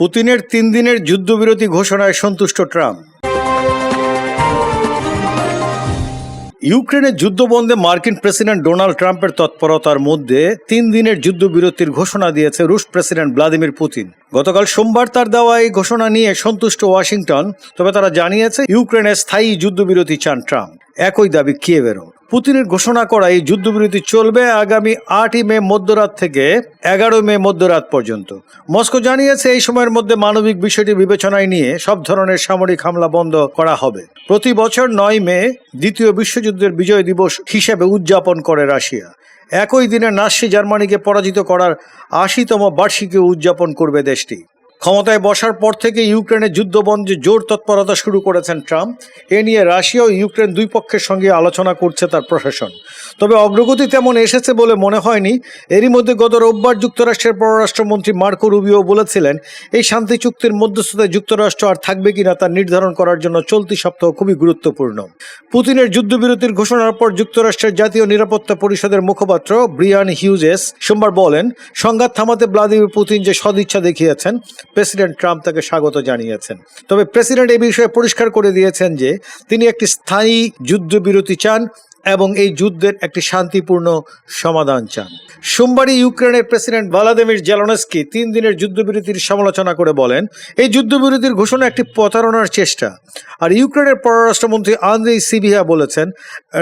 পুতিনের তিন দিনের যুদ্ধবিরতি ঘোষণায় সন্তুষ্ট ট্রাম্প। ইউক্রেনের যুদ্ধবন্ধে মার্কিন প্রেসিডেন্ট ডোনাল্ড ট্রাম্পের তৎপরতার মধ্যে তিন দিনের যুদ্ধবিরতির ঘোষণা দিয়েছে রুশ প্রেসিডেন্ট ভ্লাদিমির পুতিন। গতকাল সোমবার তার দেওয়া এই ঘোষণা নিয়ে সন্তুষ্ট ওয়াশিংটন, তবে তারা জানিয়েছে ইউক্রেনের স্থায়ী যুদ্ধবিরতি চান ট্রাম্প। একই দাবি কিয়েভেরও। পুতিনের ঘোষণা করা এই যুদ্ধবিরতি চলবে আগামী আটই মে মধ্যরাত থেকে এগারোই মে মধ্যরাত পর্যন্ত। মস্কো জানিয়েছে এই সময়ের মধ্যে মানবিক বিষয়টি বিবেচনায় নিয়ে সব ধরনের সামরিক হামলা বন্ধ করা হবে। প্রতি বছর নয় মে দ্বিতীয় বিশ্বযুদ্ধের বিজয় দিবস হিসেবে উদযাপন করে রাশিয়া। একই দিনে নাসি জার্মানিকে পরাজিত করার আশিতম বার্ষিকী উদযাপন করবে দেশটি। ক্ষমতায় বসার পর থেকে ইউক্রেনের যুদ্ধবন্ধে জোর তৎপরতা শুরু করেছেন ট্রাম্প। এ নিয়ে রাশিয়া ও ইউক্রেন দুই পক্ষের সঙ্গে আলোচনা করছে তার প্রশাসন। তবে অগ্রগতি তেমন এসেছে বলে মনে হয়নি। এরই মধ্যে গত রোববার যুক্তরাষ্ট্রের পররাষ্ট্রমন্ত্রী মার্কো রুবিও বলেছিলেন, এই শান্তি চুক্তির মধ্যস্থতায় যুক্তরাষ্ট্র আর থাকবে কিনা তা নির্ধারণ করার জন্য চলতি সপ্তাহ খুবই গুরুত্বপূর্ণ। পুতিনের যুদ্ধবিরতির ঘোষণার পর যুক্তরাষ্ট্রের জাতীয় নিরাপত্তা পরিষদের মুখপাত্র ব্রিয়ান হিউজেস সোমবার বলেন, সংঘাত থামাতে ভ্লাদিমির পুতিন যে সদিচ্ছা দেখিয়েছেন প্রেসিডেন্ট ট্রাম্প তাকে স্বাগত জানিয়েছেন। তবে প্রেসিডেন্ট এই বিষয়ে পরিষ্কার করে দিয়েছেন যে, তিনি একটি স্থায়ী যুদ্ধবিরতি চান এবং এই যুদ্ধের একটি শান্তিপূর্ণ সমাধান চান। সোমবারই ইউক্রেনের প্রেসিডেন্ট ভলাদিমির জেলনস্কি তিন দিনের যুদ্ধবিরতির সমালোচনা করে বলেন, এই যুদ্ধবিরতির ঘোষণা একটি প্রতারণার চেষ্টা। আর ইউক্রেনের পররাষ্ট্রমন্ত্রী আন্দ্রেই সিবিহা বলেছেন,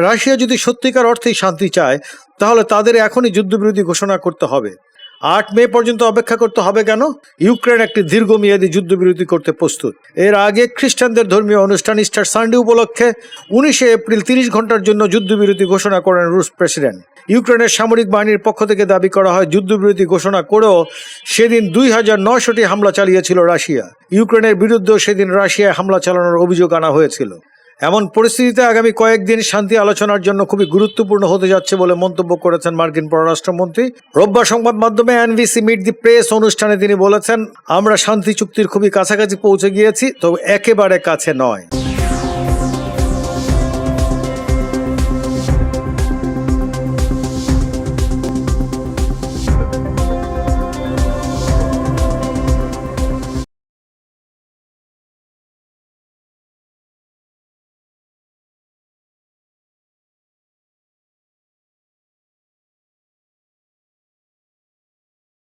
রাশিয়া যদি সত্যিকার অর্থেই শান্তি চায়, তাহলে তাদের এখনই যুদ্ধবিরতি ঘোষণা করতে হবে। আট মে পর্যন্ত অপেক্ষা করতে হবে কেন? ইউক্রেন একটি দীর্ঘমেয়াদী যুদ্ধবিরতি করতে প্রস্তুত। এর আগে খ্রিস্টানদের ধর্মীয় অনুষ্ঠান ইস্টার সানডে উপলক্ষে উনিশে এপ্রিল তিরিশ ঘণ্টার জন্য যুদ্ধবিরতি ঘোষণা করেন রুশ প্রেসিডেন্ট। ইউক্রেনের সামরিক বাহিনীর পক্ষ থেকে দাবি করা হয়, যুদ্ধবিরতি ঘোষণা করেও সেদিন দুই হাজার নয়শোটি হামলা চালিয়েছিল রাশিয়া। ইউক্রেনের বিরুদ্ধেও সেদিন রাশিয়ায় হামলা চালানোর অভিযোগ আনা হয়েছিল। এমন পরিস্থিতিতে আগামী কয়েকদিন শান্তি আলোচনার জন্য খুবই গুরুত্বপূর্ণ হতে যাচ্ছে বলে মন্তব্য করেছেন মার্কিন পররাষ্ট্রমন্ত্রী। রোববার সংবাদ মাধ্যমে এনভিসি মিট দি প্রেস অনুষ্ঠানে তিনি বলেছেন, আমরা শান্তি চুক্তির খুবই কাছাকাছি পৌঁছে গিয়েছি, তবে একেবারে কাছে নয়।